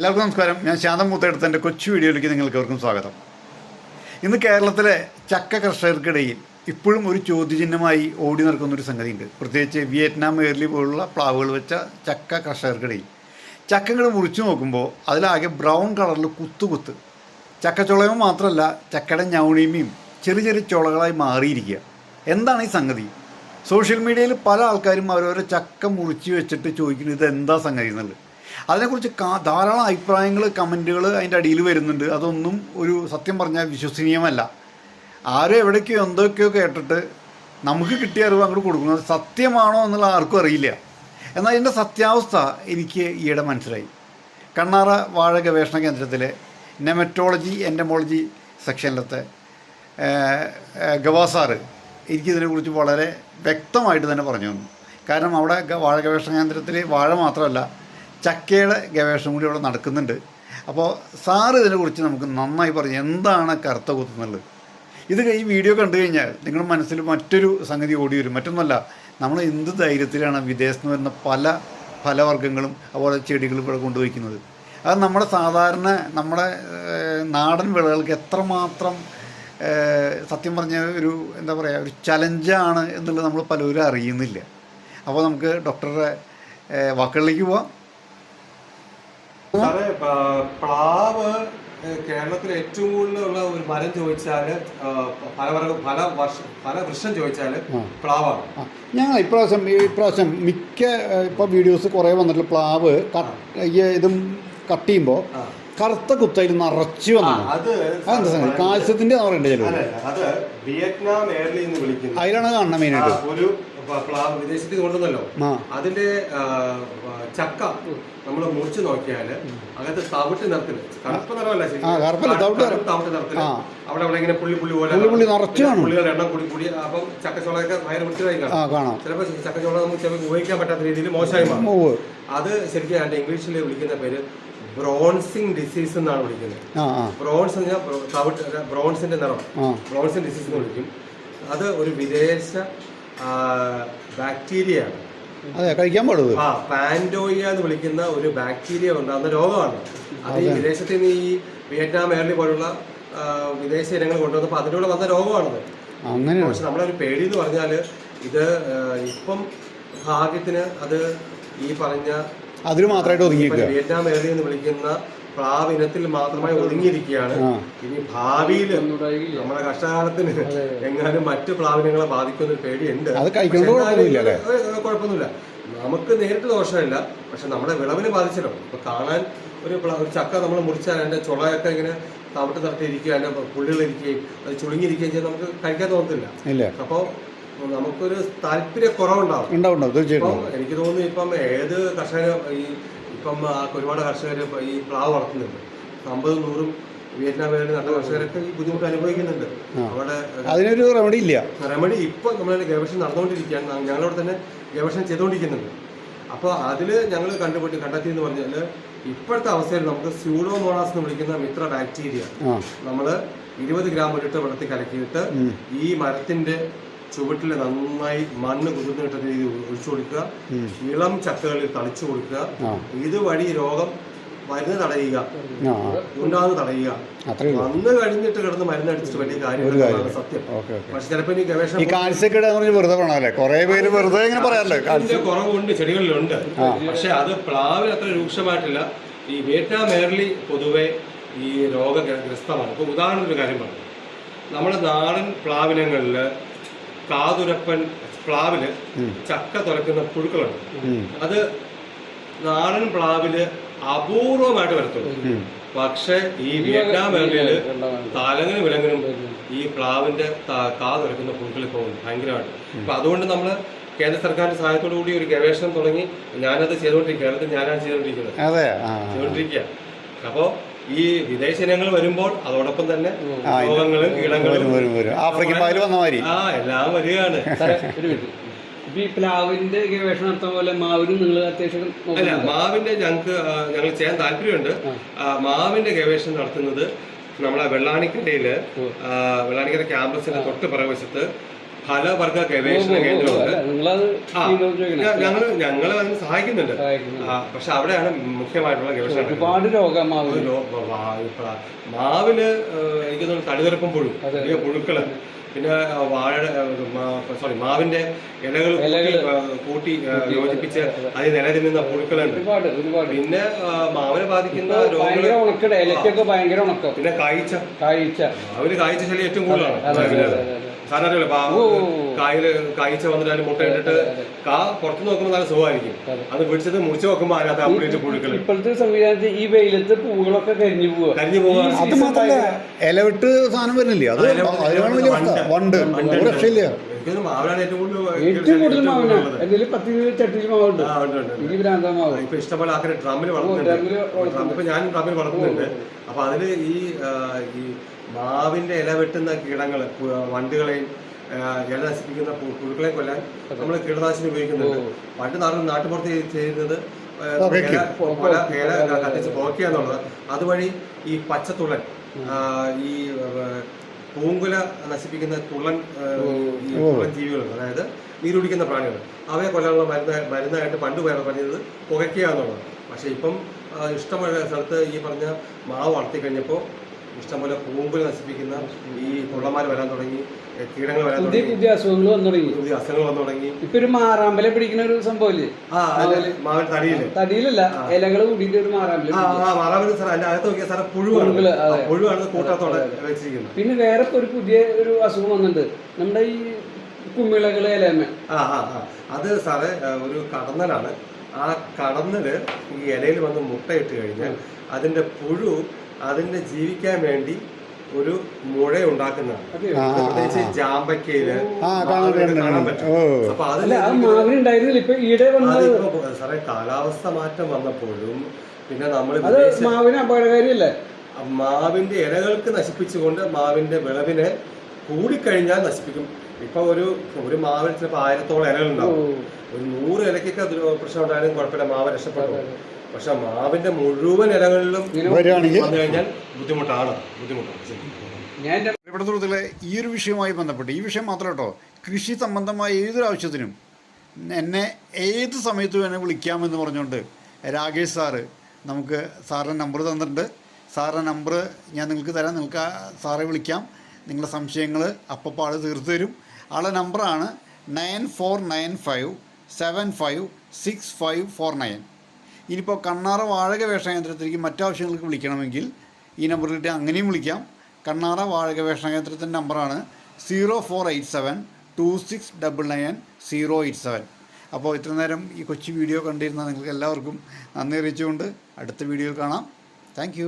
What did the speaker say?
എല്ലാവർക്കും നമസ്കാരം. ഞാൻ ശാന്തം മൂത്തെടുത്ത എന്റെ കൊച്ചു വീഡിയോയിലേക്ക് നിങ്ങൾക്ക് അവർക്കും സ്വാഗതം. ഇന്ന് കേരളത്തിലെ ചക്ക കർഷകർക്കിടയിൽ ഇപ്പോഴും ഒരു ചോദ്യചിഹ്നമായി ഓടി നടക്കുന്ന ഒരു സംഗതിയുണ്ട്. പ്രത്യേകിച്ച് വിയറ്റ്നാം ഏർലി പോലുള്ള പ്ലാവുകൾ വെച്ച ചക്ക കർഷകർക്കിടയിൽ. ചക്കകൾ മുറിച്ചു നോക്കുമ്പോൾ അതിലാകെ ബ്രൗൺ കളറിൽ കുത്തുകുത്ത് ചക്കച്ചുളയും മാത്രമല്ല ചക്കയുടെ ഞൗണിമയും ചെറിയ ചെറിയ ചുളകളായി മാറിയിരിക്കുക. എന്താണ് ഈ സംഗതി? സോഷ്യൽ മീഡിയയിൽ പല ആൾക്കാരും അവരവരെ ചക്ക മുറിച്ച് വെച്ചിട്ട് ചോദിക്കുന്നത് ഇത് എന്താ സംഗതി എന്നുള്ളത്? അതിനെക്കുറിച്ച് ധാരാളം അഭിപ്രായങ്ങൾ കമന്റുകൾ അതിന്റെ അടിയിൽ വരുന്നുണ്ട്. അതൊന്നും ഒരു സത്യം പറഞ്ഞാൽ വിശ്വസനീയമല്ല. ആരും എവിടേക്കോ എന്തൊക്കെയോ കേട്ടിട്ട് നമുക്ക് കിട്ടിയ അറിവ് അങ്ങോട്ട് കൊടുക്കുന്നത് സത്യമാണോ എന്നുള്ള ആർക്കും അറിയില്ല. എന്നാൽ ഇതിന്റെ സത്യാവസ്ഥ എനിക്ക് ഈയിടെ മനസ്സിലായി. കണ്ണാറ വാഴ ഗവേഷണ കേന്ദ്രത്തിലെ നെമറ്റോളജി എൻഡമോളജി സെക്ഷനിലത്തെ ഗവാസാറ് എനിക്കിതിനെക്കുറിച്ച് വളരെ വ്യക്തമായിട്ട് തന്നെ പറഞ്ഞു തന്നു. കാരണം അവിടെ വാഴ ഗവേഷണ കേന്ദ്രത്തിൽ വാഴ മാത്രമല്ല ചക്കയുടെ ഗവേഷണം കൂടി ഇവിടെ നടക്കുന്നുണ്ട്. അപ്പോൾ സാറ് ഇതിനെക്കുറിച്ച് നമുക്ക് നന്നായി പറഞ്ഞു. എന്താണ് കറുത്ത കുത്തുന്നുള്ളത് ഇത് ഈ വീഡിയോ കണ്ടു കഴിഞ്ഞാൽ നിങ്ങളുടെ മനസ്സിൽ മറ്റൊരു സംഗതി ഓടി വരും. മറ്റൊന്നുമല്ല നമ്മൾ എന്ത് ധൈര്യത്തിലാണ് വിദേശത്ത് നിന്ന് വരുന്ന പല ഫലവർഗങ്ങളും അതുപോലെ ചെടികളും ഇവിടെ കൊണ്ടുപോയിക്കുന്നത്. അത് നമ്മുടെ സാധാരണ നമ്മുടെ നാടൻ വിളകൾക്ക് എത്രമാത്രം സത്യം പറഞ്ഞ ഒരു എന്താ പറയുക ഒരു ചലഞ്ചാണ് എന്നുള്ളത് നമ്മൾ പലരും അറിയുന്നില്ല. അപ്പോൾ നമുക്ക് ഡോക്ടറുടെ വാക്കുകളിലേക്ക് പോവാം. സാറേ പ്ലാവ് കേരളത്തിൽ ഏറ്റവും കൂടുതലുള്ള ഒരു മരം ചോദിച്ചാൽ പല പല വർഷ പല വൃക്ഷം ചോദിച്ചാൽ പ്ലാവാണ്. ഞങ്ങൾ ഇപ്രാവശ്യം ഇപ്രാവശ്യം മിക്ക ഇപ്പൊ വീഡിയോസ് കുറേ വന്നിട്ടുള്ള പ്ലാവ് ഇതും കട്ട് ചെയ്യുമ്പോൾ. കറുത്ത കുത്തയിൽ നിറച്ചു വന്നു അത് അതെന്താ സംഗതി പറയണ്ടേ ചിലവ് വിളിക്കുന്നു. അതിലാണ് ആ, മെയിനായിട്ട് ഒരു പ്ലാവ് വിദേശത്ത് കൊണ്ടുവന്നല്ലോ. അതിന്റെ ചക്ക നമ്മൾ മുറിച്ച് നോക്കിയാൽ അകത്ത് തവിട്ട് നിറത്തിൽ. കറുപ്പ് നിറമല്ല തവിട്ട് നിറം. തവിട്ട് നിറത്തിൽ. അവിടെ അവിടെ ഇങ്ങനെ പുള്ളി പുള്ളി പോലെ. പുള്ളികളുടെ എണ്ണം കൂടി കൂടി അപ്പം ചക്കച്ചോളൊക്കെ ഭയങ്കര വൃത്തിയായി കാണും. ചിലപ്പോൾ ചക്കച്ചോള നമുക്ക് ഉപയോഗിക്കാൻ പറ്റാത്ത രീതിയിൽ മോശമായി മാറും. അത് ശരിക്കും അതിന്റെ ഇംഗ്ലീഷിൽ വിളിക്കുന്ന പേര് ബ്രോൺസിങ് ഡിസീസ് എന്നാണ് വിളിക്കുന്നത്. ബ്രോൺസ് എന്ന് പറഞ്ഞാൽ ബ്രോൺസിന്റെ നിറം. ബ്രോൺസിങ് ഡിസീസ് എന്ന് വിളിക്കും. അത് ഒരു വിദേശ ബാക്ടീരിയ അതെ കഴിക്കാൻ പാടുള്ളൂ. ആ പാൻഡോയിയ എന്ന് വിളിക്കുന്ന ഒരു ബാക്ടീരിയ ഉണ്ടാകുന്ന രോഗമാണ്. അത് ഈ വിദേശത്ത് നിന്ന് ഈ വിയറ്റ്നാം എയർലി പോലുള്ള വിദേശ ഇനങ്ങൾ കൊണ്ടുവന്നപ്പോൾ അതിലൂടെ വന്ന രോഗമാണത്. അങ്ങനെ പക്ഷെ നമ്മളൊരു പേടി എന്ന് പറഞ്ഞാൽ ഇത് ഇപ്പം ഭാഗ്യത്തിന് അത് ഈ പറഞ്ഞ അതിന് മാത്രമായിട്ട് വിയറ്റ്നാം എയർലി എന്ന് വിളിക്കുന്ന പ്ലാവ് ഇനത്തിൽ മാത്രമായി ഒതുങ്ങിയിരിക്കുകയാണ്. ഇനി ഭാവിയിൽ നമ്മുടെ കഷ്ടകാലത്തിന് എങ്ങാനും മറ്റു പ്ലാവിനങ്ങളെ ബാധിക്കുന്ന ഒരു പേടിയുണ്ട് കുഴപ്പമൊന്നുമില്ല നമുക്ക് നേരിട്ട് ദോഷമില്ല. പക്ഷെ നമ്മുടെ വിളവിന് ബാധിച്ചല്ലോ ഇപ്പൊ കാണാൻ ഒരു ഒരു ചക്ക നമ്മൾ മുറിച്ചാൽ അതിന്റെ ചുളയൊക്കെ ഇങ്ങനെ തവിട്ട് തട്ടിയിരിക്കുക അതിന്റെ പുള്ളികളിരിക്കുകയും അത് ചുളുങ്ങിയിരിക്കുകയും ചെയ്ത് നമുക്ക് കഴിക്കാൻ തോന്നത്തില്ല. ഇല്ല. അപ്പോൾ നമുക്കൊരു താല്പര്യ കുറവുണ്ടാവും എനിക്ക് തോന്നുന്നു ഇപ്പം ഏത് കർഷകർ ഈ ഇപ്പം ഒരുപാട് കർഷകർ ഈ പ്ലാവ് വളർത്തുന്നുണ്ട്. അമ്പതും നൂറും വിയറ്റ്നാം നല്ല കർഷകരൊക്കെ ഈ ബുദ്ധിമുട്ട് അനുഭവിക്കുന്നുണ്ട്. അവിടെ അതിനൊരു റെമഡി ഇല്ല. റെമഡി ഇപ്പം നമ്മൾ ഗവേഷണം നടന്നുകൊണ്ടിരിക്കുകയാണ്. ഞങ്ങളവിടെ തന്നെ ഗവേഷണം ചെയ്തുകൊണ്ടിരിക്കുന്നുണ്ട്. അപ്പോൾ അതിൽ ഞങ്ങൾ കണ്ടുപിടി കണ്ടെത്തി എന്ന് പറഞ്ഞാൽ ഇപ്പോഴത്തെ അവസ്ഥയിൽ നമുക്ക് സ്യൂഡോമോണാസ് എന്ന് വിളിക്കുന്ന മിത്ര ബാക്ടീരിയ നമ്മൾ നമ്മൾ ഇരുപത് ഗ്രാം ഒരു വെള്ളത്തിൽ കലക്കിയിട്ട് ഈ മരത്തിന്റെ ചുവട്ടിൽ നന്നായി മണ്ണ് കുതിർന്ന് കിട്ടുന്ന രീതി ഒഴിച്ചു കൊടുക്കുക. ഇളം ചക്കകളിൽ തളിച്ചു കൊടുക്കുക. ഇതുവഴി രോഗം മരുന്ന് തടയുക. ഉണ്ടാകുന്ന തടയുക. വന്ന് കഴിഞ്ഞിട്ട് കിടന്ന് മരുന്ന് അടിച്ചിട്ട് വലിയ കാര്യമാണ് സത്യം. പക്ഷെ ചിലപ്പോ ഈ ഗവേഷണം വെറുതെ വേണമല്ലേ കുറേ പേര് വെറുതെ ഇങ്ങനെ പറയാറില്ലേ? കുറവുണ്ട് ചെടികളിലുണ്ട്. പക്ഷെ അത് പ്ലാവിൽ അത്ര രൂക്ഷമായിട്ടില്ല. ഈ വിയറ്റ്നാം മേർലി പൊതുവെ ഈ രോഗഗ്രസ്തമാണ് ഇപ്പൊ ഉദാഹരണത്തിന് കാര്യം പറഞ്ഞു. നമ്മുടെ നാടൻ പ്ലാവിനങ്ങളിൽ കാതുരപ്പൻ പ്ലാവിൽ ചക്ക തുറക്കുന്ന പുഴുക്കളുണ്ട്. അത് നാടൻ പ്ലാവിൽ അപൂർവമായിട്ട് വരത്തുള്ളൂ. പക്ഷെ ഈ വിയറ്റ്നാം മേഖലയിൽ തലങ്ങനും വിലങ്ങനും ഈ പ്ലാവിന്റെ കാതുരക്കുന്ന പുഴുക്കൾ ഇപ്പോൾ ഭയങ്കരമായിട്ട്. അപ്പൊ അതുകൊണ്ട് നമ്മൾ കേന്ദ്ര സർക്കാരിന്റെ സഹായത്തോടു കൂടി ഒരു ഗവേഷണം തുടങ്ങി ഞാനത് ചെയ്തുകൊണ്ടിരിക്കുക കേരളത്തിൽ ഞാനാണ് ചെയ്തുകൊണ്ടിരിക്കുന്നത്. ചെയ്തുകൊണ്ടിരിക്കുക അപ്പോൾ ഈ വിദേശ ഇനങ്ങൾ വരുമ്പോൾ അതോടൊപ്പം തന്നെ രോഗങ്ങളും കീടങ്ങളും വരും വരും ആഫ്രിക്കൻ വന്ന മാതിരി. ആ എല്ലാം വരികയാണ്. ഇപ്പൊ ഈ പ്ലാവിന്റെ ഗവേഷണം നടത്തുന്ന പോലെ മാവിനും നിങ്ങൾ അത്യാവശ്യം അല്ല മാവിന്റെ ഞങ്ങൾക്ക് ഞങ്ങൾ ചെയ്യാൻ താല്പര്യമുണ്ട്. മാവിന്റെ ഗവേഷണം നടത്തുന്നത് നമ്മളെ വെള്ളാണിക്കരയിൽ വെള്ളാണിക്കര ക്യാമ്പസിന്റെ തൊട്ട് പുറകുവശത്ത് ഫലവർഗ ഗവേഷണ കേന്ദ്രമുണ്ട് ഞങ്ങൾ ഞങ്ങൾ അതിന് സഹായിക്കുന്നുണ്ട്. പക്ഷെ അവിടെയാണ് മുഖ്യമായിട്ടുള്ള ഗവേഷണം ഒരുപാട് രോഗം മാവിൽ എനിക്ക് തോന്നുന്നു തടിതെറുപ്പം പുഴു. അതായത് പുഴുക്കൾ. പിന്നെ വാഴ സോറി മാവിന്റെ ഇലകൾ. കൂട്ടി യോജിപ്പിച്ച് അതിൽ നിലനിന്ന പുഴുക്കളുണ്ട്. പിന്നെ മാവിനെ ബാധിക്കുന്ന രോഗങ്ങൾ പിന്നെ കായ്ച്ച കാഴ്ച. മാവിന് കായ്ച്ച ശല്യം ഏറ്റവും കൂടുതലാണ് അതെ, അതെ, മാവിൽ. അതെ, അതെ. സാധാരണ അറിയാലോ, കായിൽ കായ്ച്ച വന്നിട്ട് അതിന് മുട്ട ഇട്ടിട്ട് കാ പുറത്ത് നോക്കുമ്പോൾ നല്ല സുഖമായിരിക്കും. അത്. പിടിച്ചത് മുറിച്ച് നോക്കുമ്പോൾ അതിനകത്ത് അപ്പുറേറ്റ് പുഴുക്കൾ ഇപ്പോഴത്തെ സംവിധാനത്തിൽ ഈ വെയിലത്ത് പൂവുകളൊക്കെ കരിഞ്ഞു പോവുക കരിഞ്ഞു അത് ഇലവിട്ട് സാധനം വരുന്നില്ലേ? അത് വണ്ട്. ഒരു രക്ഷയില്ല. എനിക്കൊന്ന് മാവിലാണ് ഏറ്റവും കൂടുതൽ ഏറ്റവും കൂടുതൽ മാവിന ഉള്ളത്. എന്തെങ്കിലും പത്ത് ഇരുപത് ചട്ടിയിൽ മാവുണ്ട് ഇനി ഭ്രാന്ത മാവ്. ഇപ്പൊ ഇഷ്ടംപോലെ ആൾക്കാർ ഡ്രമ്മിൽ വളർത്തുന്നുണ്ട്. ഇപ്പൊ ഞാനും ഡ്രമ്മിൽ വളർത്തുന്നുണ്ട്. അപ്പൊ അതിൽ ഈ ഈ മാവിന്റെ ഇല വെട്ടുന്ന കീടങ്ങൾ പു- വണ്ടുകളെയും ഇല നശിപ്പിക്കുന്ന പുഴുക്കളെ കൊല്ലാൻ നമ്മൾ കീടനാശിനി ഉപയോഗിക്കുന്നുണ്ട്. പണ്ട് നാട്ടിൽ നാട്ടുപുറത്ത് ചെയ്യുന്നത്. ഇല ഇല കത്തിച്ച് പുകയ്ക്കുക എന്നുള്ളത്. അതുവഴി ഈ പച്ചത്തുള്ളൻ ഈ പൂങ്കുല നശിപ്പിക്കുന്ന തുള്ളൻ തുള്ളൻ ജീവികളുണ്ട് അതായത് നീരുടിക്കുന്ന പ്രാണികൾ. അവയെ കൊല്ലാനുള്ള മരുന്ന് മരുന്നായിട്ട് പണ്ട് പറഞ്ഞത് പുകയ്ക്കുക എന്നുള്ളത് പക്ഷേ ഇപ്പം ഇഷ്ടമുള്ള സ്ഥലത്ത് ഈ പറഞ്ഞ മാവ് വളർത്തി കഴിഞ്ഞപ്പോൾ ഇഷ്ടംപോലെ പൂങ്കുല നശിപ്പിക്കുന്ന ഈ തുള്ളമാർ വരാൻ തുടങ്ങി കീടങ്ങൾ വരാൻ പുതിയ തുടങ്ങി. പുതിയ അസുഖങ്ങൾ വന്നു തുടങ്ങി. പുതിയ അസുഖങ്ങൾ വന്നു തുടങ്ങി. ഇപ്പൊ ഒരു മാറാമ്പല പിടിക്കുന്ന ഒരു സംഭവമില്ലേ? ആ അതിൽ മാവിൽ തടിയിൽ. തടിയിലല്ല ഇലകൾ കൂടിയിട്ട് ഒരു മാറാമ്പല ആ ആ മാറാമതി സാർ അതിന്റെ അകത്ത് നോക്കിയ സാറേ പുഴുവാണ് പുഴുക്കൾ, ആ, അതെ. പുഴുവാണ് കൂട്ടത്തോടെ വെച്ചിരിക്കുന്നത്. പിന്നെ വേറെ ഇപ്പൊ ഒരു പുതിയ ഒരു അസുഖം വന്നിട്ടുണ്ട്. നമ്മുടെ ഈ കുമിളകൾ ഇലമ. ആ ആ ആ. അത് സാറേ ആ, ഒരു കടന്നലാണ്. ആ കടന്നൽ ഈ ഇലയിൽ വന്ന് മുട്ടയിട്ട് കഴിഞ്ഞാൽ അതിന്റെ പുഴു അതിന്റെ ജീവിക്കാൻ വേണ്ടി ഒരു മുഴ ഉണ്ടാക്കുന്നതാണ്. പ്രത്യേകിച്ച് ജാമ്പക്കയിൽ കാണാൻ പറ്റും. അപ്പൊ സാറേ കാലാവസ്ഥ മാറ്റം വന്നപ്പോഴും പിന്നെ നമ്മൾ മാവിന് അപകടകാരിയല്ലേ മാവിന്റെ ഇലകൾക്ക് നശിപ്പിച്ചുകൊണ്ട് മാവിന്റെ വിളവിനെ കൂടിക്കഴിഞ്ഞാൽ നശിപ്പിക്കും. ഇപ്പൊ ഒരു ഒരു മാവിൽ ചിലപ്പോൾ ആയിരത്തോളം ഇലകളുണ്ടാവും. ഒരു നൂറ് ഇലക്കൊക്കെ പ്രശ്നം ഉണ്ടായാലും കുഴപ്പമില്ല. മാവ് രക്ഷപ്പെട്ടു പക്ഷെ മാവിന്റെ മുഴുവൻ ഇലകളിലും വന്നു കഴിഞ്ഞാൽ ബുദ്ധിമുട്ടാണ് ബുദ്ധിമുട്ടാണ്. ഞാൻ പ്രിയപ്പെട്ട സുഹൃത്തുക്കളെ ഈ ഒരു വിഷയവുമായി ബന്ധപ്പെട്ട് ഈ വിഷയം മാത്രം കേട്ടോ കൃഷി സംബന്ധമായ ഏതൊരു ആവശ്യത്തിനും എന്നെ ഏത് സമയത്തും എന്നെ വിളിക്കാമെന്ന് പറഞ്ഞുകൊണ്ട് രാകേഷ് സാറ് നമുക്ക് സാറിന്റെ നമ്പർ തന്നിട്ടുണ്ട്. സാറിന്റെ നമ്പർ ഞാൻ നിങ്ങൾക്ക് തരാം. നിങ്ങൾക്ക് ആ സാറെ വിളിക്കാം. നിങ്ങളുടെ സംശയങ്ങൾ അപ്പപ്പോൾ ആൾ തീർത്തു തരും. ആളുടെ നമ്പറാണ് nine four nine five seven five six five four nine. ഇനിയിപ്പോൾ കണ്ണാറ വാഴക വേഷകേന്ദ്രത്തിലേക്ക് മറ്റാവശ്യങ്ങൾക്ക് വിളിക്കണമെങ്കിൽ ഈ നമ്പറിലിട്ട് അങ്ങനെയും വിളിക്കാം. കണ്ണാറ വാഴക വേഷകേന്ദ്രത്തിന്റെ നമ്പറാണ് zero four eight seven two six double nine zero eight seven അപ്പോൾ ഇത്ര നേരം ഈ കൊച്ചു വീഡിയോ കണ്ടിരുന്ന നിങ്ങൾക്ക് എല്ലാവർക്കും നന്ദി അറിയിച്ചുകൊണ്ട് അടുത്ത വീഡിയോയിൽ കാണാം. താങ്ക്